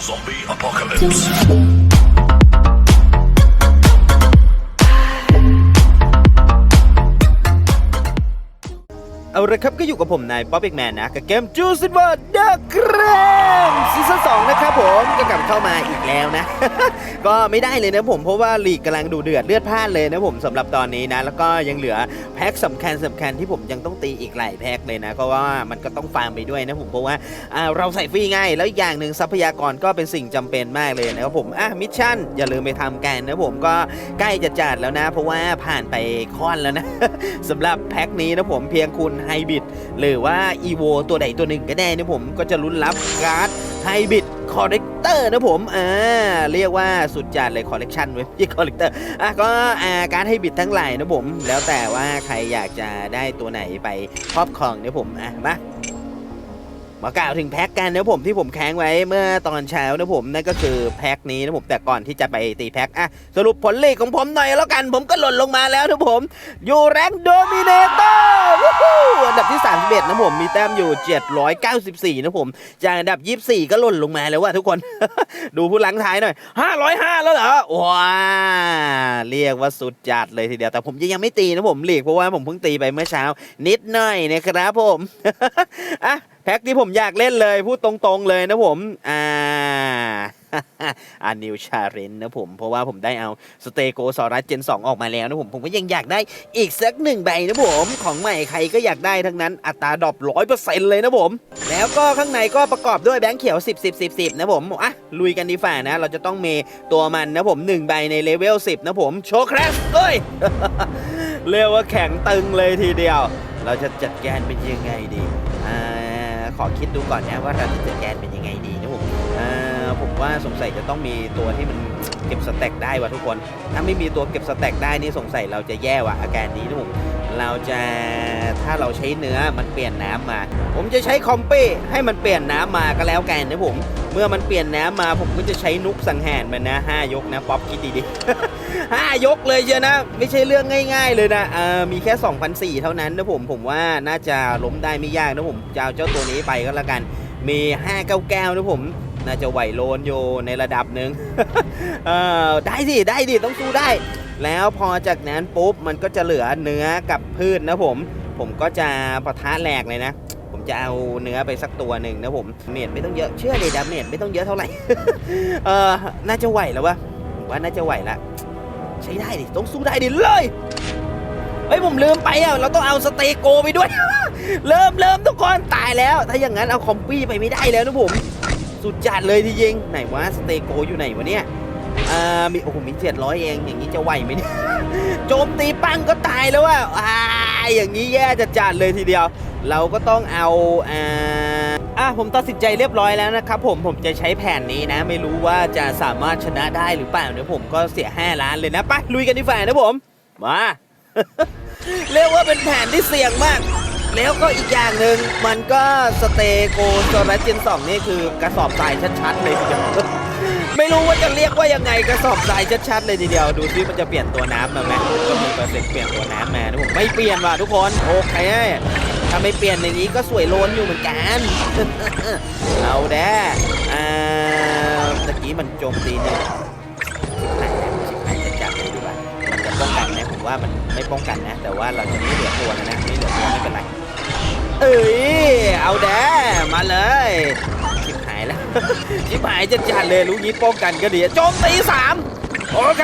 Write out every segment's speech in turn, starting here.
Zombie apocalypse. ละครับก็อยู่กับผมนายป๊อปเอกแมนนะ กับเกมจูซินเวอร์เดอะเกรมซีซั่นสองนะครับผมก็กลับเข้ามาอีกแล้วนะ ก็ไม่ได้เลยนะผมเพราะว่าลีกกำลังดูเดือดเลือดพล่านเลยนะผมสำหรับตอนนี้นะ แล้วก็ยังเหลือแพ็คสำคัญสำคัญที่ผมยังต้องตีอีกหลายแพ็คเลยนะเพราะว่ามันก็ต้องฟาร์มไปด้วยนะผมเพราะว่าเราใส่ฟรีง่ายแล้วอีกอย่างหนึ่งทรัพยากรก็เป็นสิ่งจำเป็นมากเลยนะครับผมอะมิชชั่นอย่าลืมไปทำกันนะผมก็ใกล้จะจัดแล้วนะ เพราะว่าผ่านไปค่อนแล้วนะสำหรับแพ็คนี้นะผมเพียงคุณไฮบิดหรือว่าอีโวตัวใดตัวหนึ่งก็ได้นะผมก็จะลุ้นรับการ์ดไฮบิดคอ l เลกเตอร์นะผมอ่าเรียกว่าสุดจัดเลยคอลเลกชันเว้ยพี่คอลเลกเตอร์อะก็อ่าการดไฮบิดทั้งหลายนะผม แล้วแต่ว่าใครอยากจะได้ตัวไหนไปครอบครองเนี่ยผมอะมา มากล่าวถึงแพ็กกันนะผมที่ผมแค้งไว้เมื่อตอนเช้านะผมนั่นก็คือแพ็กนี้นะผมแต่ก่อนที่จะไปตีแพ็กอะสรุปผลเลขของผมหน่อยแล้วกันผมก็หล่นลงมาแล้วนะผมอยู่แรงโดมิเนเตอร์อันดับที่ 31นะผมมีแต้มอยู่ 794นะผมจากอันดับ 24 ก็หล่นลงมาแล้วว่ะทุกคน ดูผู้หลังท้ายหน่อย 505 แล้วเหรอว้าเรียกว่าสุดจัดเลยทีเดียวแต่ผมยังไม่ตีนะผมหลีกเพราะว่าผมเพิ่งตีไปเมื่อเช้า นิดหน่อยนะครับผมอะ พ็คที่ผมอยากเล่นเลย พูดตรงๆเลยนะผม อ่าอานิวชาเรนนะผม เพราะว่าผมได้เอาสเตโกซอรัสเจน 2 ออกมาแล้วนะผม ผมก็ยังอยากได้อีกสักหนึ่งใบนะผม ของใหม่ใครก็อยากได้ทั้งนั้นอัตราดรอปร้อยเปอร์เซ็นต์เลยนะผม แล้วก็ข้างในก็ประกอบด้วยแบงค์เขียว 10 10 10 10 นะผม อะ ลุยกันดีฝ่านะ เราจะต้องเมตัวมันนะผม 1 ใบในเลเวล 10 นะผม โชว์ครชเอ้ยเรียกว่าแข็งตึงเลยทีเดียว เราจะจัดการเป็นยังไงดี ขอคิดดูก่อนนะว่าเราจะจัดการเป็นยังไงดีนะผมผมว่าสงสัยจะต้องมีตัวที่มันเก็บสแต็กได้วะทุกคน ถ้าไม่มีตัวเก็บสแต็กได้นี่สงสัยเราจะแย่ว่ะอาการนี้นะผมเราจะถ้าเราใช้เนื้อมันเปลี่ยนน้ำมา ผมจะใช้คอมเป้ให้มันเปลี่ยนน้ำมาก็แล้วกันนะผม เมื่อมันเปลี่ยนน้ำมาผมก็จะใช้นุกสังหารมันนะห้ายกนะป๊อปคิดดีๆห้ายกเลยเชียวนะ ไม่ใช่เรื่องง่าย ๆ เลยนะเออมีแค่2,004เท่านั้นนะผมผมว่าน่าจะล้มได้ไม่ยากนะผมจะเอาเจ้าตัวนี้ไปก็แล้วกัน มี599นะผมน่าจะไหวโลนอยู่ในระดับหนึ่งเออได้สิได้ดิต้องสู้ได้ แล้วพอจากนั้นปุ๊บมันก็จะเหลือเนื้อกับพืชนะผม ผมก็จะปะทะแหลกเลยนะ จะเอาเนื้อไปสักตัวหนึ่งนะผมเมดไม่ต้องเยอะเชื่อเลยดาเมจไม่ต้องเยอะเท่าไหร่ เออน่าจะไหวแล้ววะผมว่าน่าจะไหวละใช้ได้ดิต้องสู้ได้ดิเลยเฮ้ยผมลืมไปอะเราต้องเอาสเตโกไปด้วย เริ่มเริ่มทุกคนตายแล้ว ถ้าอย่างนั้นเอาคอมปี้ไปไม่ได้แล้วนะผมสุดจัดเลยที่ยิงไหนวะสเตโกอยู่ไหนวะเนี่ยอ่ามีโอ้โหมีเจ็ดร้อยเองอย่างนี้จะไหวไหมเนี่ยโจมตีปั้งก็ตายแล้วว่ะอ่าอย่างนี้แย่จะจัดเลยทีเดียว เราก็ต้องเอาอ่าอะผมตัดสินใจเรียบร้อยแล้วนะครับผมผมจะใช้แผนนี้นะ ไม่รู้ว่าจะสามารถชนะได้หรือเปล่าเดี๋ยวผมก็เสีย 5 ล้านเลยนะไปลุยกันดีฝ่านะผมมาเรียกว่าเป็นแผนที่เสี่ยงมาก แล้วก็อีกอย่างหนึ่งมันก็สเตโกโซลัสเจนสองนี่คือกระสอบทรายชัดๆเลยทีเดียวไม่รู้ว่าจะเรียกว่ายังไงกระสอบทรายชัดๆเลยทีเดียวดูซิมันจะเปลี่ยนตัวน้ำมาไหมก็มีเปอร์เซ็นต์เปลี่ยนตัวน้ำมานะผมไม่เปลี่ยนว่ะทุกคนโอเค ถ้าไม่เปลี่ยนอย่างนี้ก็สวยโลนอยู่เหมือนกัน เอาแด้อ่าตะกี้มันโจมตีเนี่ยชิบหายแล้วชิบหายจะจับเลยดีกว่ามันจะป้องกันนะผมว่ามันไม่ป้องกันนะ แต่ว่าเราจะไม่เหลือตัวแล้วนะไม่เหลือตัวไม่เป็นไร เอ้ย เอาแด้มาเลยชิบหายแล้วชิบหายจะจัดเลยรู้งี้ป้องกันก็ดีโจมตีสามโอเค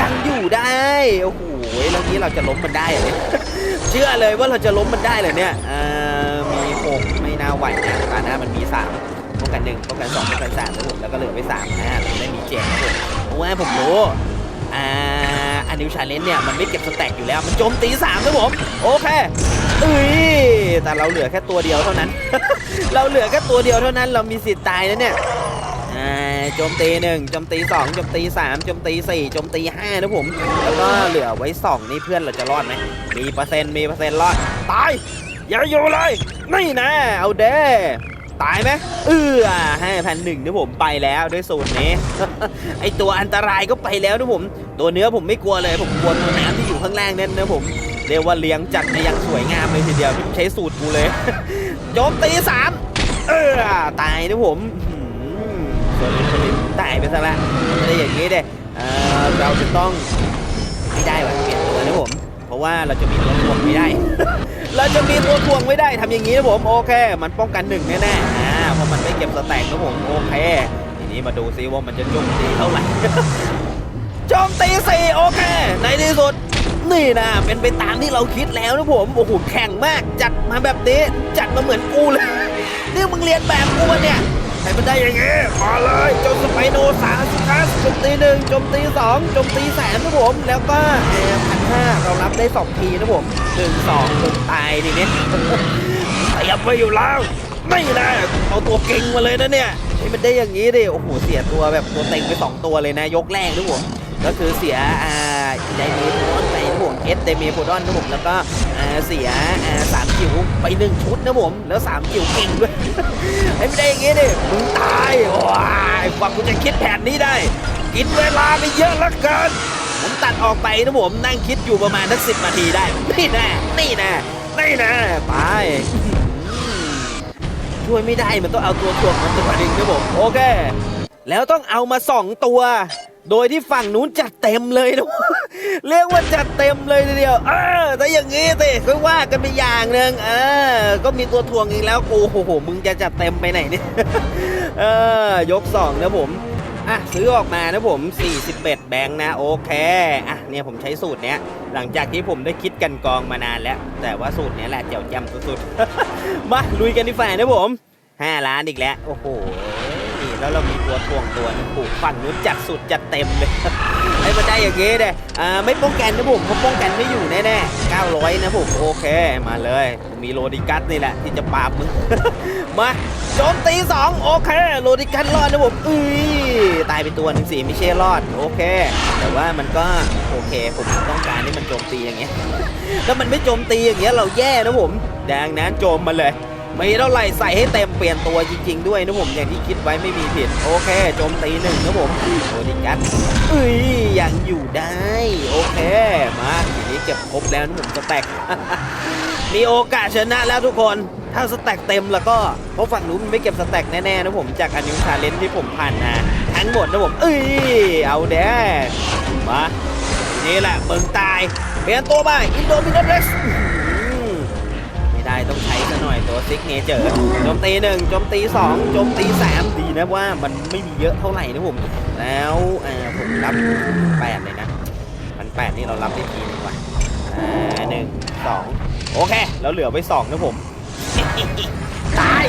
ยังอยู่ได้ โอ้โหแล้วนี้เราจะล้มมันได้เหรอเนี่ย เชื่อเลยว่าเราจะล้มมันได้เหรอเนี่ยอ่อมีหกไม่น่าไหวนะตาหน้ามันมีสามป้องกันหนึ่งป้องกันสองป้องกันสามนะผมแล้วก็เหลือไปสามนะเราได้มีเจ็ดนะผมเพราะว่าผมรู้อ่าอันนิวชาเลนเนี่ยมันไม่เก็บสแต็กอยู่แล้วมันโจมตีสามนะผมโอเคเอ้ยแต่เราเหลือแค่ตัวเดียวเท่านั้น เราเหลือแค่ตัวเดียวเท่านั้นเรามีสิทธิ์ตายนะเนี่ย โจมตีหนึ่งโจมตีสองโจมตีสามโจมตีสี่โจมตีห้านะผม แล้วก็เหลือไว้สองนี่เพื่อนเราจะรอดไหมมีเปอร์เซ็นต์มีเปอร์เซ็นต์รอด ตาย อย่าอยู่เลย นี่นะเอาเด้ตายไหมเออห้าพันหนึ่งนะผมไปแล้วด้วยสูตรนี้ ไอตัวอันตรายก็ไปแล้วนะผม ตัวเนื้อผมไม่กลัวเลย ผมกลัวตัวน้ำที่อยู่ข้างล่างนั่นนะผมเรียกว่าเลี้ยงจัดมาอย่างสวยงามเลยทีเดียวที่ใช้สูตรกูเลยโจมตีสามเออตายนะผม อื้อหือโซลินโซลินตายไปซะละไม่ได้อย่างนี้เด้เอ่อเราจะต้องไม่ได้ว่ะเปลี่ยนตัวนะผมเพราะว่าเราจะมีตัวถ่วงไม่ได้ เราจะมีตัวถ่วงไม่ได้ทำอย่างนี้นะผมโอเค มันป้องกันหนึ่งแน่ๆอ่าเพราะมันไม่เก็บสแต็กนะผมโอเคทีนี้มาดูซิว่ามันจะจมตีเท่าไหร่จมตีสี่โอเคในที่สุดนี่นะเป็นไปตามที่เราคิดแล้วนะผมโอ้โหแข่งมากจัดมาแบบนี้จัดมาเหมือนกูเลยนี่มึงเรียนแบบกูเนี่ย ให้มันได้อย่างงี้มาเลยจมสไปโนสามสิคัสโจมตีหนึ่งจมตีสองจมตีแสามนะผมแล้วก็เอพันห้าเรารับได้สองทีนะผมหนึ่งสองหนึ่งตายทีนี้เตรียมไว้อยู่แล้วไม่ได้เอาตัวเก่งมาเลยนะเนี่ยให้มันได้อย่างนี้ดิโอ้โหเสียตัวแบบตัวเต็งไปสองตัวเลยนะยกแรกนะผมก็คือเสียอ่าไดเมโพดอนไป เอสไดเมโพดอนนะผมแล้วก็เสียสามคิวไปหนึ่งชุดนะผมแล้วสามคิวเก่งด้วยให้ไม่ได้อย่างงี้ดิมึงตายว้ายกว่ากูจะคิดแผนนี้ได้ กินเวลาไปเยอะเหลือเกินผมตัดออกไปนะผมนั่งคิดอยู่ประมาณสักสิบนาทีได้นี่แน่นี่แน่นี่แน่ไปช่วยไม่ได้มันต้องเอาตัวถ่วงมันตัวหนึ่งนะผมโอเค แล้วต้องเอามาสองตัว โดยที่ฝั่งนู้นจัดเต็มเลยนะ เรียกว่าจัดเต็มเลยทีเดียวเออแต่อย่างงี้สิค่อยว่ากันไปอย่างหนึ่งเออ ก็มีตัวทวงอีกแล้วโอ้โหมึงจะจัดเต็มไปไหนเนี่ยเออยกสองนะผมอะซื้อออกมานะผม 41 แบงค์นะโอเคอะเนี่ยผมใช้สูตรเนี้ย หลังจากที่ผมได้คิดกันกองมานานแล้ว แต่ว่าสูตรเนี้ยแหละเจ๋วจำสุดๆ มาลุยกันดีฝ่านะผม 5 ล้านอีกแล้ว โอ้โห นี่แล้วเรามีตัวทวงตัวนึงผูกฝั่งนู้นจัดสุดจัดเต็มเลย ให้มันได้อย่างงี้เด้อ่าไม่ป้องกันนะผมเพราป้องกันไม่อยู่แน่ๆ900 นะผมโอเคมาเลยมีโรดิกัสนี่แหละที่จะปราบมึงมาโจมตีสองโอเคโรดิกัสรอดนะผมอุ้ยตายไปตัวหนึ่งสี่ไม่ใช่รอดโอเค แต่ว่ามันก็โอเคผมต้องการให้มันโจมตีอย่างเงี้ยถ้ามันไม่โจมตีอย่างเงี้ยเราแย่นะผมดังนั้นโจมมาเลย ม่เท่าไหร่ใส่ให้เต็มเปลี่ยนตัวจริง ๆ ด้วยนะผมอย่างที่คิดไว้ไม่มีผิด โอเคโจมตีหนึ่งนะผมโรดิกัสเอ้ยยังอยู่ได้ โอเคมาทีนี้เก็บครบแล้วนะผมสแต็กมีโอกาสชนะแล้วทุกคนถ้าสแต็กเต็มแล้วก็เพราะฝั่งนู้นมันไม่เก็บสแต็กแน่ๆนะผมจากอันนิวชาเลนที่ผมผ่านมาทั้งหมดนะผมเอ้ยเอาเด้มานี่แหละมึงตายเปลี่ยนตัวมาอินโดมินาเรสไม่ได้ ต้องใช้ซะหน่อยตัวซิกเนเจอร์โจมตีหนึ่งโจมตีสองโจมตีสามดีนะว่ามันไม่มีเยอะเท่าไหร่นะผม แล้วผมรับแปดเลยนะพันแปดนี่เรารับได้ทีนึงว่ะอ่าหนึ่งสองโอเค แล้วเหลือไว้สองนะผมตาย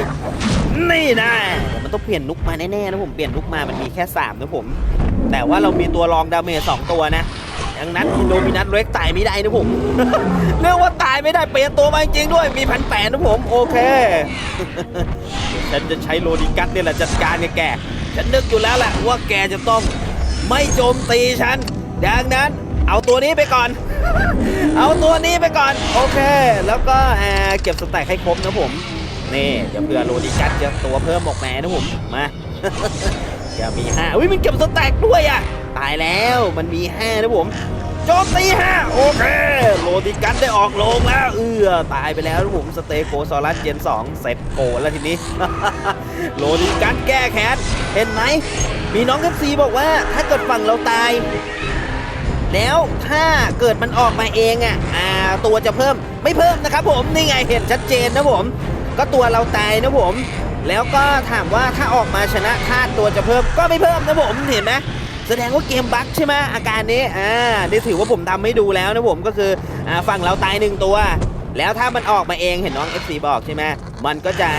นี่นะมันต้องเปลี่ยนนุกมาแน่ๆนะผมเปลี่ยนนุกมามันมีแค่สามนะผม แต่ว่าเรามีตัวรองดาเมจสองตัวนะ ดังนั้นโดมินัทเล็กตายไม่ได้นะผม เรียกว่าตายไม่ได้เปลี่ยนตัวมาจริงด้วยมีพันแปดนะผมโอเคฉันจะใช้โลดิกัสเนี่ยแหละจัดการแกฉันนึกอยู่แล้วแหละว่าแกจะต้องไม่โจมตีฉัน ดังนั้นเอาตัวนี้ไปก่อน เอาตัวนี้ไปก่อน โอเค แล้วก็เก็บสแต็กให้ครบนะผม นี่เดี๋ยวเผื่อโรดิกัสจะตัวเพิ่มออกมานะผม มาจะมีห้าอุ้ยมันเก็บสแต็กด้วยอะ ตายแล้วมันมีห้านะผม โจมตีห้าโอเคโรดิกัสได้ออกโรงแล้ว เออตายไปแล้วนะผมสเตโกซอรัสเจน2 เสร็จโกแล้วทีนี้โรดิกัสแก้แค้นเห็นไหม มีน้องกันซีบอกว่าถ้าเกิดฝั่งเราตาย แล้วถ้าเกิดมันออกมาเองอะอ่าตัวจะเพิ่มไม่เพิ่มนะครับผมนี่ไงเห็นชัดเจนนะผม ก็ตัวเราตายนะผม แล้วก็ถามว่าถ้าออกมาชนะธาตุตัวจะเพิ่มก็ไม่เพิ่มนะผมเห็นไหม แสดงว่าเกมบั๊กใช่ไหมอาการนี้อ่านี่ถือว่าผมทำให้ดูแล้วนะผมก็คืออ่าฝั่งเราตายหนึ่งตัว แล้วถ้ามันออกมาเองเห็นน้อง FC บอกใช่ไหมมันก็จะ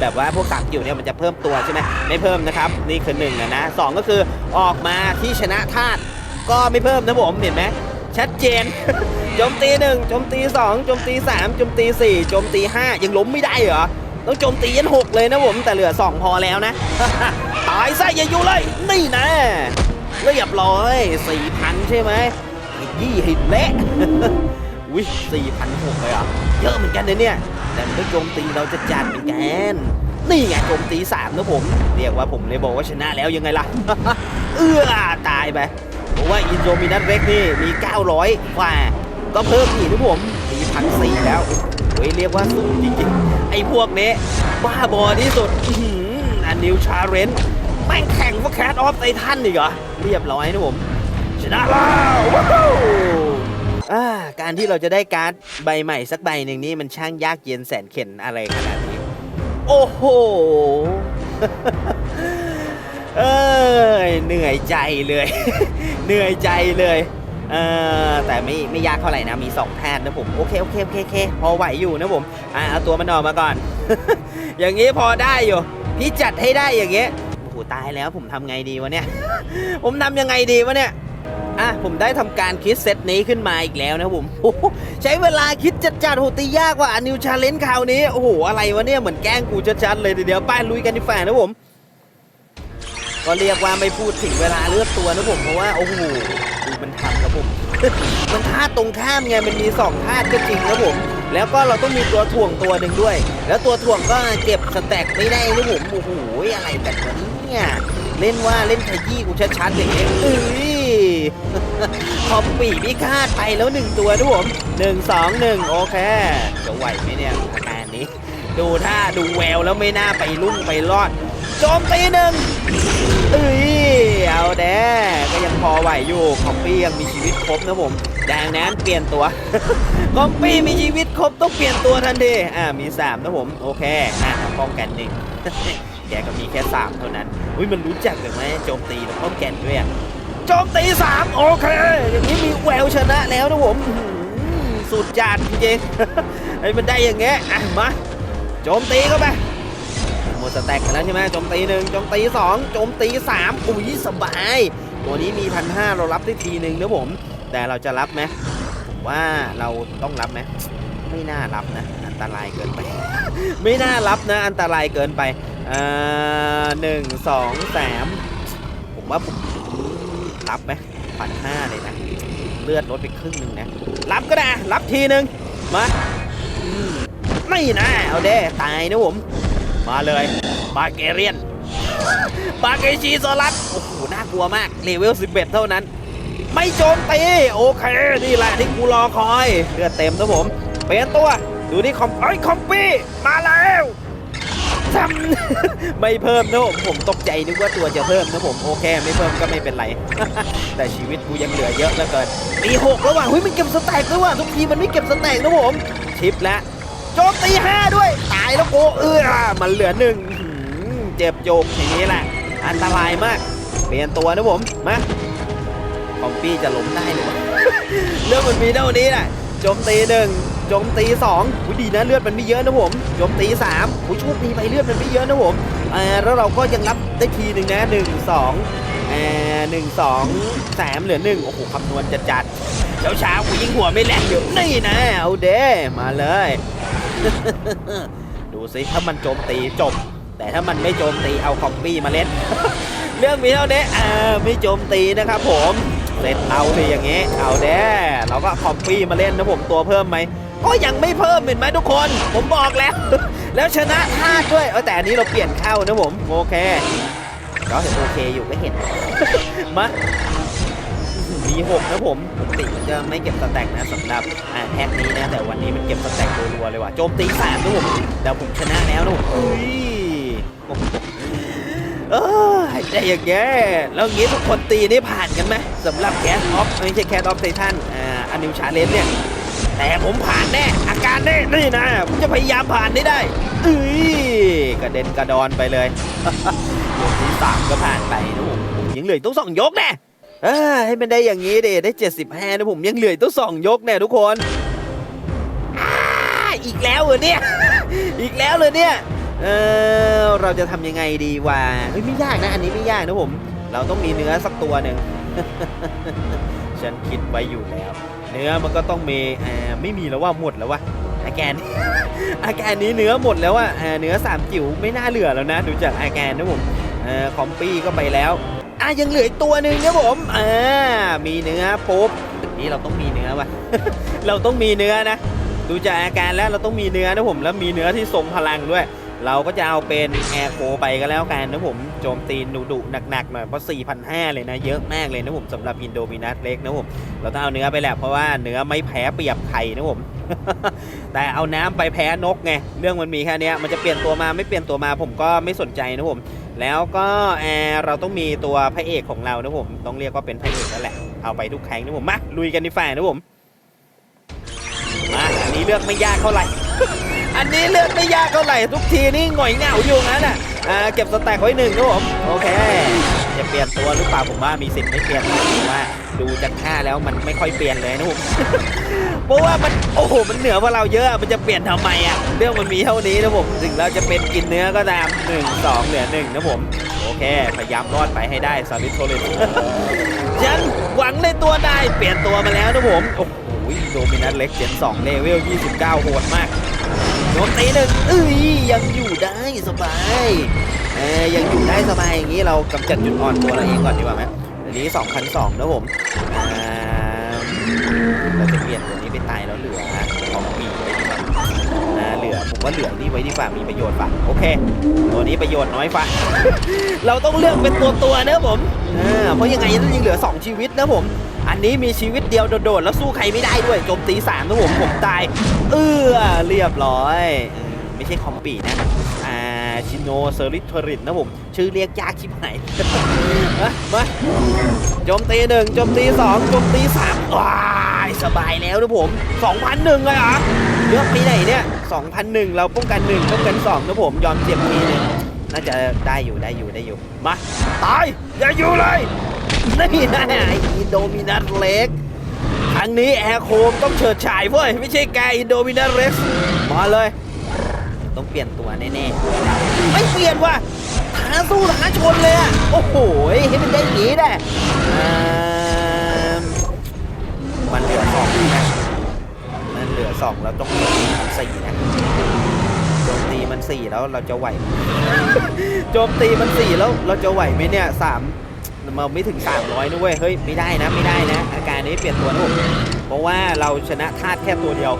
แบบว่าพวกสามกิวเนี่ยมันจะเพิ่มตัวใช่ไหมไม่เพิ่มนะครับ นี่คือหนึ่งนะนะสองก็คือออกมาที่ชนะธาตุก็ไม่เพิ่มนะผมเห็นไหมชัดเจนโจมตีหนึ่งโจมตีสองโจมตีสามโจมตีสี่โจมตีห้ายังล้มไม่ได้เหรอต้องโจมตียันหกเลยนะผมแต่เหลือสองพอแล้วนะายซะอย่าอยู่เลย นี่นะเรียบร้อยสี่พันใช่ไหมยี่หินเละอุ้ยสี่พันหกเลยอะ เยอะเหมือนกันนะเนี่ย แต่มันก็โจมตีเราจะจัดเหมือนกัน นี่ไงโจมตีสามนะผม เรียกว่าผมเลยบอกว่าชนะแล้วยังไงล่ะ เอื้อตายไปเพราะว่าอินโดมินัทเร็กนี่มี 900กว่า ก็เพิ่มอีกนะผมมีพันสี่แล้วโอ้ยเรียกว่าสูงจริงๆ ไอ้พวกนี้บ้าบอที่สุดอันนิวชาเรน แม่งแข่งว่าแคทออฟไททันอีกเหรอ เรียบร้อยนะผม ชนะแล้วว้าวอ่าการที่เราจะได้การ์ดใบใหม่สักใบหนึ่งนี่มันช่างยากเย็นแสนเข็นอะไรขนาดนี้ โอ้โหเอยเหนื่อยใจเลย เหนื่อยใจเลยเออแต่ไม่ไม่ยากเท่าไหร่นะมี2แพทย์นะผมโอเคโอเคโอเคโอเคพอไหวอยู่นะผมอ่าเอาตัวมันออกมาก่อน อย่างนี้พอได้อยู่ พี่จัดให้ได้อย่างเงี้ย โอ้โหตายแล้วผมทำไงดีวะเนี่ย ผมทำยังไงดีวะเนี่ยอะผมได้ทำการคิดเซตนี้ขึ้นมาอีกแล้วนะผมใช้เวลาคิดจัดจัดๆโหตียากกว่าอันนิวชาเลนจ์คราวนี้โอ้โหอะไรวะเนี่ยเหมือนแกล้งกูชัดๆเลยทีเดียวไป้ายลุยกันดีฝ่านะผม ก็เรียกว่าไม่พูดถึงเวลาเลือกตัวนะผมเพราะว่าโอ้โหดูมันทำครับผมมันท่าตรงข้ามไงมันมีสองท่าก็จริงนะผมแล้วก็เราต้องมีตัวถ่วงตัวหนึ่งด้วย แล้วตัวถ่วงก็เก็บสแต็กไม่ได้นะผมโอ้โหอะไรแบบนี้ เนี่ยเล่นว่าเล่นขยี้กูชัดๆอย่างเงี้ยเอ้ยคอมปีพิฆาตไปแล้วหนึ่งตัวนะผมหนึ่งสองหนึ่งโอเค จะไหวไหมเนี่ยอาการนี้ ดูท่าดูแววแล้วไม่น่าไปลุ่งไปรอด โจมตีหนึ่งเอ้ยเอาแด้ก็ยังพอไหวอยู่คอมปี้ยังมีชีวิตครบนะผมดังนั้นเปลี่ยนตัวคอมปี้มีชีวิตครบต้องเปลี่ยนตัวทันทีอ่ามี3นะผมโอเคอ่าป้องกันหนึ่ง แกก็มีแค่ 3 เท่านั้น อุ้ยมันรู้จักหรือไม่โจมตีหรือป้องกันด้วยอะโจมตี 3 โอเค อย่างนี้มีแววชนะแล้วนะผมสุดจัดจริงไอ้มันได้อย่างเงี้ยอะมา โจมตีเข้าไปหมดสแต็กไปแล้วใช่ไหมโจมตีหนึ่งโจมตีสองโจมตีสามอุ้ยสบาย ตัวนี้มีพันห้าเรารับได้ทีหนึ่งนะผม แต่เราจะรับไหมผมว่าเราต้องรับไหมไม่น่ารับนะ อันตรายเกินไป ไม่น่ารับนะ อันตรายเกินไป อ่าหนึ่งสองสามผมว่าผมรับไหมพันห้าเลยนะ เลือดลดไปครึ่งหนึ่งนะ รับก็ได้ รับทีหนึ่งมาไม่นะ เอาเด้ตายนะผม มาเลย บาเกเรียน บาเกชีโซลัสโอ้โห น่ากลัวมาก เลเวล 11 เท่านั้น ไม่โจมตี โอเค นี่แหละที่กูรอคอย เลือดเต็มนะผม เปลี่ยนตัว ดูนี่คอมไอ้คอมปี้ มาแล้ว ทำไม่เพิ่มนะผมผมตกใจนึกว่าตัวจะเพิ่มนะผมโอเค ไม่เพิ่มก็ไม่เป็นไร แต่ชีวิตกูยังเหลือเยอะเหลือเกินตีหกแล้วว่ะเฮ้ยมันเก็บสแต็กด้วยว่ะทุกทีมันไม่เก็บสแต็กนะผมชิปแล้วโจมตีห้าด้วย ตายแล้วโกเออมันเหลือหนึ่งเจ็บโยกอย่างนี้แหละอันตรายมาก เปลี่ยนตัวนะผมมาคอมปี้จะล้มได้หรือวะเรื่องมันมีเท่านี้แหละโจมตีหนึ่ง จมตีสองอุ้ยดีนะเลือดมันไม่เยอะนะผมโจมตีสามอุ้ยโชคดีไปเลือดมันไม่เยอะนะผมแล้วเราก็ยังรับได้ทีหนึ่งนะหนึ่งสองหนึ่งสองสามเหลือหนึ่งโอ้โหคำนวณจัดจัดเช้าเช้าๆกูยิงหัวไม่แรงอยู่นี่นะเอาเด้มาเลย ดูสิถ้ามันโจมตีจบ แต่ถ้ามันไม่โจมตีเอาคอมปี้มาเล่นเรื่องมีเท่านี้อ่าไม่โจมตีนะครับผมเสร็จเอาทีอย่างงี้เอาแด้เราก็คอมปี้มาเล่นนะผมตัวเพิ่มไหม ก็ยังไม่เพิ่มเห็นไหมทุกคน ผมบอกแล้ว แล้วชนะธาตุด้วยเออแต่อันนี้เราเปลี่ยนเข้านะผมโอเคก็เห็นโอเคอยู่ก็เห็น มามีหกนะผมปกติจะไม่เก็บสแต็กนะสำหรับแพ็คนี้นะ แต่วันนี้มันเก็บสแต็กรัวๆเลยว่ะโจมตีสามนะผมเดี๋ยวผมชนะแล้วนะผมอุ้ยโอ้โหเออได้อย่างเงี้ยแล้วงงี้ทุกคนตีนี่ผ่านกันไหมสำหรับแคสออฟไม่ใช่แคสออฟไททันอ่าอันนิวชาเลนเนี่ย แต่ผมผ่านแน่ อาการแน่นี่นะผมจะพยายามผ่านให้ได้เอ้ยกระเด็นกระดอนไปเลยยกที่สามก็ผ่านไปนะผมผมยังเหลืออกต้องสองยกแน่ให้มันได้อย่างนี้เดได้ 75นะผมยังเหลืออกต้องสองยกแน่ทุกคนอีกแล้วเหรอเนี่ย อีกแล้วเลยเนี่ย เออเราจะทำยังไงดีวะเฮ้ยไม่ยากนะ อันนี้ไม่ยากนะผม เราต้องมีเนื้อสักตัวหนึ่ง ฉันคิดไว้อยู่แล้ว เนื้อมันก็ต้องมีอ่าไม่มีแล้วว่าหมดแล้ววะอาแกนอาแกนนี้เนื้อหมดแล้วอะอ่าเนื้อสามจิ๋วไม่น่าเหลือแล้วนะ ดูจากอาแกนนะผมอ่อคอมปี้ก็ไปแล้วอะยังเหลืออีกตัวหนึ่งนะผมอ่ามีเนื้อปุ๊บนี่เราต้องมีเนื้อวะเราต้องมีเนื้อนะ ดูจากอาการแล้วเราต้องมีเนื้อนะผมแล้วมีเนื้อที่ทรงพลังด้วย เราก็จะเอาเป็นแอร์โคไปก็แล้วกันนะผมโจมตีดุดุหนักๆหน่อยเพราะ 4,500 เลยนะ เยอะมากเลยนะผมสำหรับอินโดมินัสเล็กนะผมเราต้องเอาเนื้อไปแหละเพราะว่าเนื้อไม่แพ้เปรียบไข่นะผม แต่เอาน้ำไปแพ้นกไงเรื่องมันมีแค่นี้มันจะเปลี่ยนตัวมาไม่เปลี่ยนตัวมาผมก็ไม่สนใจนะผมแล้วก็แอร์เราต้องมีตัวพระเอกของเรานะผมต้องเรียกว่าเป็นพระเอกนั่นแหละเอาไปทุกครั้งนะผมมาลุยกันดีฝ่านะผมมาอันนี้เลือกไม่ยากเท่าไหร่ อันนี้เลือกไม่ยากเท่าไหร่ทุกทีนี่หงอยเหงาอยู่งั้นอะอ่าเก็บสแต็กไว้หนึ่งนะผมโอเคจะเปลี่ยนตัวหรือเปล่าผมว่ามีสิทธิ์ไม่เปลี่ยนผมว่าดูจากท่าแล้วมันไม่ค่อยเปลี่ยนเลยนะผมเพราะว่ามันโอ้โหมันเหนือกว่าเราเยอะมันจะเปลี่ยนทำไมอะเรื่องมันมีเท่านี้นะผมถึงเราจะเป็นกินเนื้อก็ตามหนึ่งสองเหลือหนึ่งนะผมโอเคพยายามรอดไปให้ได้ซาริโทเลนฉันหวังในตัวได้เปลี่ยนตัวมาแล้วนะผมโอ้โหโดมินัสเล็กเจน2เลเวล29โหดมาก นตีหนึ่งเอ้ยยังอยู่ได้สบายเอ้ยยังอยู่ได้สบายอย่างนี้เรากำจัดจุดอ่อนตัวเราเองก่อนดีกว่าไหมอันนี้2,002นสองนะผมอ่าเราจะเปลี่ยนตัวนี้ไปตายแล้วเหลือของปีกไปดีกว่าอ่าเหลือผมว่าเหลือนี่ไว้ดีกว่ามีประโยชน์ป่ะโอเค ตัวนี้ประโยชน์น้อยป่ะเราต้องเลือกเป็นตัวตัวนะผมเพราะยังไงยังเหลือ 2 ชีวิตนะผม อันนี้มีชีวิตเดียวโดดๆแล้วสู้ใครไม่ได้ด้วยโจมตีสามนะผมผมตาย เออเรียบร้อยเออไม่ใช่คอมปีนะอ่าชิโนเซอริทริตนะผมชื่อเรียกยากชิบหายมามาโจมตีหนึ่งโจมตีสองโจมตีสามว้ายสบายแล้วนะผม2,001เลยเหรอเลือกปีไหนเนี่ย2,001เราป้องกันหนึ่งป้องกันสองนะผมยอมเจ็บทีหนึงน่าจะได้อยู่ได้อยู่ได้อยู่มาตายอย่าอยู่เลย นี่นะไอ้อินโดมินัสเล็กครั้งนี้แอร์โคมต้องเฉิดฉายเว้ย ไม่ใช่แกอินโดมินาเรสมาเลย ต้องเปลี่ยนตัวแน่ๆ ไม่เปลี่ยนว่ะท้าสู้ท้าชนเลยอะ โอ้โหให้มันได้อย่างนี้ได้อ่ามันเหลือสองนะมันเหลือสองแล้วต้องโจมตีมันสี่นะโจมตีมันสี่แล้วเราจะไหว โจมตีมันสี่แล้วเราจะไหวไหมเนี่ยสาม มาไม่ถึง 300นะเว้ยเฮ้ยไม่ได้นะไม่ได้นะ อาการนี้เปลี่ยนตัวนะผมเพราะว่าเราชนะธาตุแค่ตัวเดียว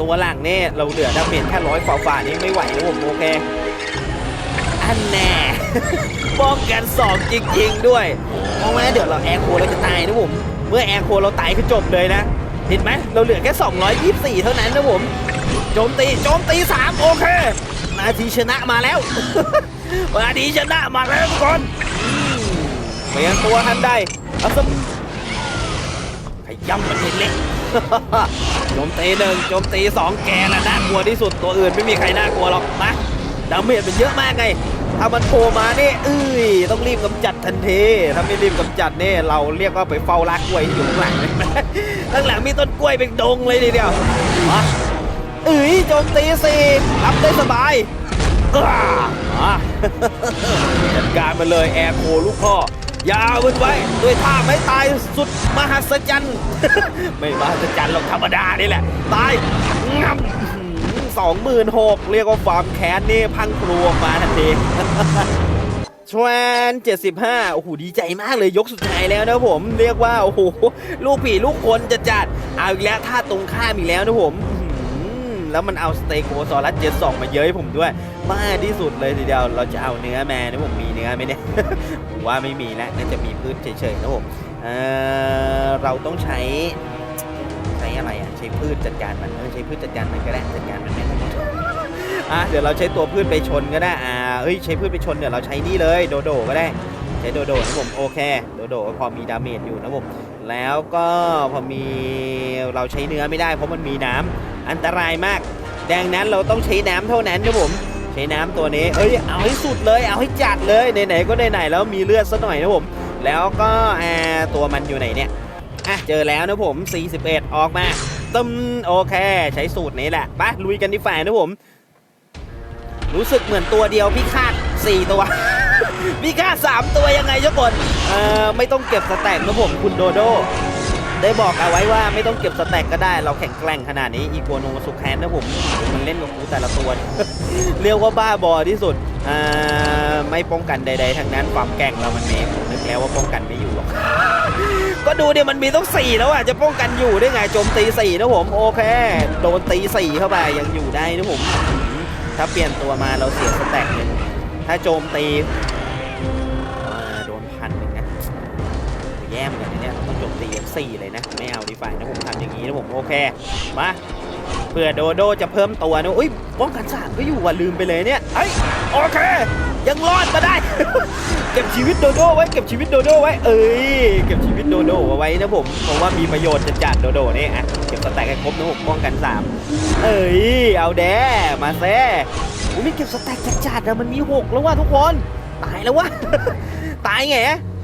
ตัวหลังเนี่ยเราเหลือดาเมจแค่ร้อยฝ่าฝ่านี้ไม่ไหวนะผมโอเคอันแน่ป้องกันสองจริง ๆ ด้วย เพราะว่าเดี๋ยวเราแอร์โคเราจะตายนะผมเมื่อแอร์โคเราตายคือจบเลยนะเห็นไหมเราเหลือแค่224 เท่านั้นนะผมโจมตีโจมตี3โอเคนาทีชนะมาแล้วนาทีชนะมาแล้วทุกคน เปลี่ยนตัวทันใดเอาสมขย้ำมันเล็กโจมตีหนึ่งโจมตีสองแกน่ะน่ากลัวที่สุดตัวอื่นไม่มีใครน่ากลัวหรอกมาดาเมจมันเยอะมากไงถ้ามันโผล่มานี่เอ้ยต้องรีบกำจัดทันทีถ้าไม่รีบกำจัดเนี่ยเราเรียกว่าไปเฝ้ารักกล้วยที่อยู่ข้างหลังข้างหลังมีต้นกล้วยเป็นดงเลยทีเดียวมาเอ้ยโจมตีสี่รับได้สบายอ้าจัดการมาเลยแอร์โคลูกพ่อ ย่าเอามันไว้ด้วยท่าไม่ตายสุดมหัศจรรย์ ไม่มหัศจรรย์หรอกธรรมดานี่แหละ ตายงับสองหมื่นหกเรียกว่าความแค้นนี่พังครัวมาทันทีชวน75โอ้โห ดีใจมากเลยยกสุดท้ายแล้วนะผม เรียกว่า โอ้โห ลูกผีลูกคนจะจัด เอาอีกแล้วท่าตรงข้ามอีกแล้วนะผม แล้วมันเอาสเต็กโกซอรัสเจ็ดสองมาเย้ยผมด้วยบ้าที่สุดเลยทีเดียวเราจะเอาเนื้อแม่นะผมมีเนื้อไหมเนี่ยผมว่าไม่มีแล้วน่าจะมีพืชเฉยๆนะผมเอ่อเราต้องใช้ใช้อะไรอะใช้พืชจัดการมันเออใช้พืชจัดการมันก็ได้จัดการมันไม่ได้อะเดี๋ยวเราใช้ตัวพืชไปชนก็ได้อ่าเอ้ยใช้พืชไปชนเดี๋ยวเราใช้นี่เลยโดโดก็ได้ใช้โดโดนะผมโอเคโดโดก็พอมีดาเมจอยู่นะผมแล้วก็พอมีเราใช้เนื้อไม่ได้เพราะมันมีน้ำ อันตรายมาก ดังนั้นเราต้องใช้น้ำเท่านั้นนะผม ใช้น้ำตัวนี้ เอ้ย เอาให้สุดเลย เอาให้จัดเลย ไหนๆ ก็ไหนๆ แล้วมีเลือดซะหน่อยนะผม แล้วก็ตัวมันอยู่ไหนเนี่ย อะ เจอแล้วนะผม 41 ออกมาตึมโอเค ใช้สูตรนี้แหละไปลุยกันดีฝ่ายนะผม รู้สึกเหมือนตัวเดียวพี่คาด 4 ตัวพี่คาด 3 ตัวยังไงเจ้าคน เอ่อ ไม่ต้องเก็บสแต็กนะผม คุณโดโด ได้บอกเอาไว้ว่าไม่ต้องเก็บสแต็กก็ได้ เราแข็งแกร่งขนาดนี้อีโกโนสุแคนนะผมมันเล่นกับกูแต่ละตัว เรียกว่าบ้าบอที่สุดอ่าไม่ป้องกันใด ๆ ทั้งนั้นความแกร่งเรามันมีผมนึกแล้วว่าป้องกันไม่อยู่หรอกก็ดูเดี๋ยวมันมีต้องสี่แล้วอะจะป้องกันอยู่ได้ไงโจมตีสี่นะผมโอเคโดนตีสี่เข้าไปยังอยู่ได้นะผมถ้าเปลี่ยนตัวมาเราเสียสแต็กหนึ่งถ้าโจมตีโดนพันหนึ่งนะแย่เหมือน กันนะเนี่ยต้องโจมตี F4 เลยนะ ไม่เอาดีฝ่ายนะผมทำอย่างนี้นะผมโอเค มาเพื่อโดโดจะเพิ่มตัวนะอุ้ยป้องกันสามก็อยู่ว่ะลืมไปเลยเนี่ยเอ้ยโอเค ยังรอดมาได้ เก็บชีวิตโดโดไว้เก็บชีวิตโดโดไว้ เอ้ยเก็บชีวิตโดโดเอาไว้นะผมเพราะว่ามีประโยชน์จะจัดโดโดนี่อะเก็บสแต็กให้ครบนะผมป้องกันสามเอ้ยเอาแด้มาแซ่อุ้ยไม่เก็บสแต็กจัดๆอะมันมีหกแล้วว่ะทุกคนตายแล้ววะตายไง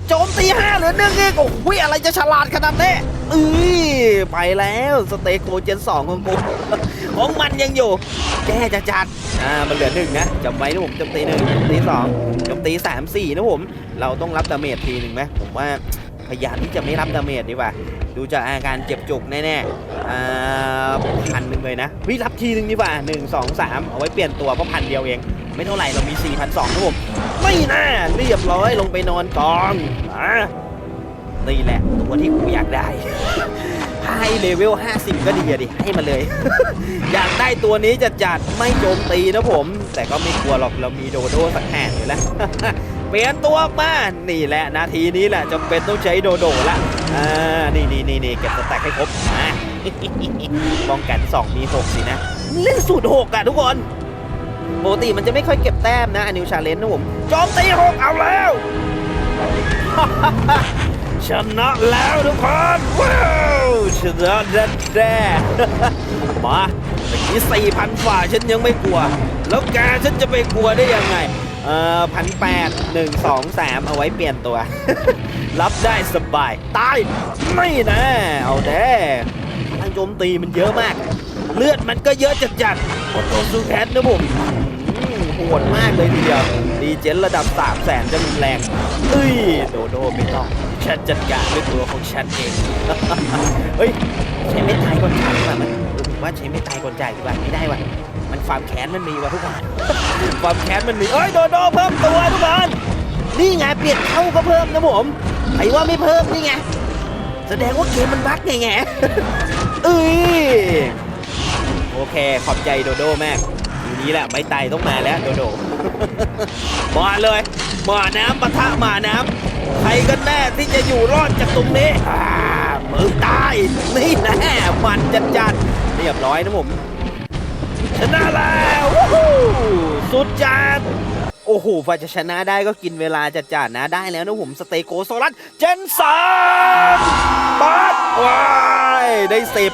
โจมตีห้าเหลือหนึ่งเองโอ้ยอะไรจะฉลาดขนาดนี้เอ้ยไปแล้วสเตโกเจนสองของกูของมันยังอยู่ แกจะจัดอ่ามันเหลือหนึ่งนะจำไว้นะผมจมตีหนึ่งจมตีสองจมตีสามสี่นะผม เราต้องรับดาเมจทีหนึ่งไหมผมว่าพยายามที่จะไม่รับดาเมจดีกว่า ดูจากอาการเจ็บจุกแน่ๆอ่าพันหนึ่งเลยนะวิรับทีหนึ่งดีกว่าหนึ่งสองสามเอาไว้เปลี่ยนตัวเพราะพันเดียวเอง ไม่เท่าไหร่เรามี4 2 0 0นะผม ไม่น่าเรียบร้อยลงไปนอนกองอ่านี่แหละ ตัวที่กูอยากได้ ให้เลเวล 50 ก็ดีอะดิ ให้มาเลย อยากได้ตัวนี้จะจัดไม่โจมตีนะผม แต่ก็ไม่กลัวหรอกเรามีโดโดสักแห่งอยู่แล้ว เปลี่ยนตัวมา นี่แหละ นาทีนี้แหละจำเป็นต้องใช้โดโดละอ่านี่นี่นี่นี่เก็บสแต็กให้ครบมาป้องกัน2มี6สินะเล่นสูตร6อะทุกคน ปกติมันจะไม่ค่อยเก็บแต้มนะอนิวชาเลนจ์นะผมโจอมตีหกเอาแล้ว ชนะแล้วทุกคนว้าวชนะแน่แน่มาตะกี้สี่พันฝ่าฉันยังไม่กลัว แล้วแกฉันจะไปกลัวได้ยังไง เอ่อพันแปดหนึ่งสองสามเอาไว้เปลี่ยนตัว รับได้สบาย ตาย ไม่นะ เอาแด้พลังโจมตีมันเยอะมาก เลือดมันก็เยอะจัดจัดๆโอโตซูแคทนะผม อืมโหดมากเลยทีเดียวดีเจนระดับ3 0 0แสนจะรุนแรงเอ้ยโดโดไม่ต้องฉันจัดการด้วยตัวของฉันเองเฮ้ยใช้ไม่ตายก่อนจ่ายดีกว่ามันว่าใช้ไม่ตายก่อนจ่ายดีกว่าไม่ได้ว่ะมันความแค้นมันมีว่ะทุกคนความแค้นมันมีเอ้ยโดโดเพิ่มตัวทุกคนนี่ไงเปลี่ยนเข้าก็เพิ่มนะผมไอ้ว่าไม่เพิ่มนี่ไงแสดงว่าเกมมันบั๊กไงไงเอ้ยโอเค ขอบใจโดโดแม่ ทีนี้แหละไม่ตต้องมาแล้วโดโดมาเลยหมาน้ำปะทะหมาน้ำใครกันแน่ที่จะอยู่รอดจากตรงนี้มึงตายนี่แน่มันจัดจัดเรียบร้อยนะผมชนะแล้วสุดจัด โอ้โหฝ่าจะชนะได้ก็กินเวลาจัดจัดๆนะได้แล้วนะผมสเตโกโซลัสเจนสามปัดว้ายได้สิบ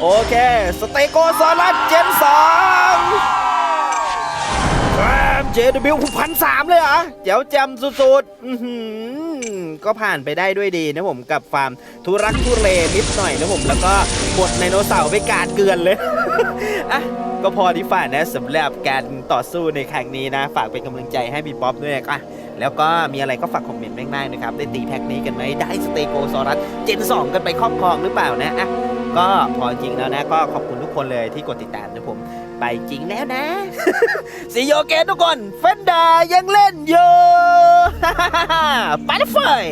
โอเค สเตโกโซลัสเจนสอง JW พันสามเลยเหรอเจ๋วแจำสุดๆอืก็ผ่านไปได้ด้วยดีนะผมกับฟาร์มทุรักทุเลนิดหน่อยนะผมแล้วก็หมดไดโนเสาร์ไปกาดเกลือนเลยอะก็พอที่ฝ่านะสำหรับการต่อสู้ในครั้งนี้นะ ฝากเป็นกำลังใจให้พี่ป๊อปด้วยนะแล้วก็มีอะไรก็ฝากคอมเมนต์มากๆนะครับ ได้ตีแพ็คนี้กันไหมได้สเตโกซอรัสเจน 2 กันไปครอบครองหรือเปล่านะอะก็พอจริงแล้วนะ ก็ขอบคุณทุกคนเลยที่กดติดตามนะผม ไปจริงแล้วนะสีโยเกนทุกคนเฟนดายังเล่นอยู่ ไปเลยเฟย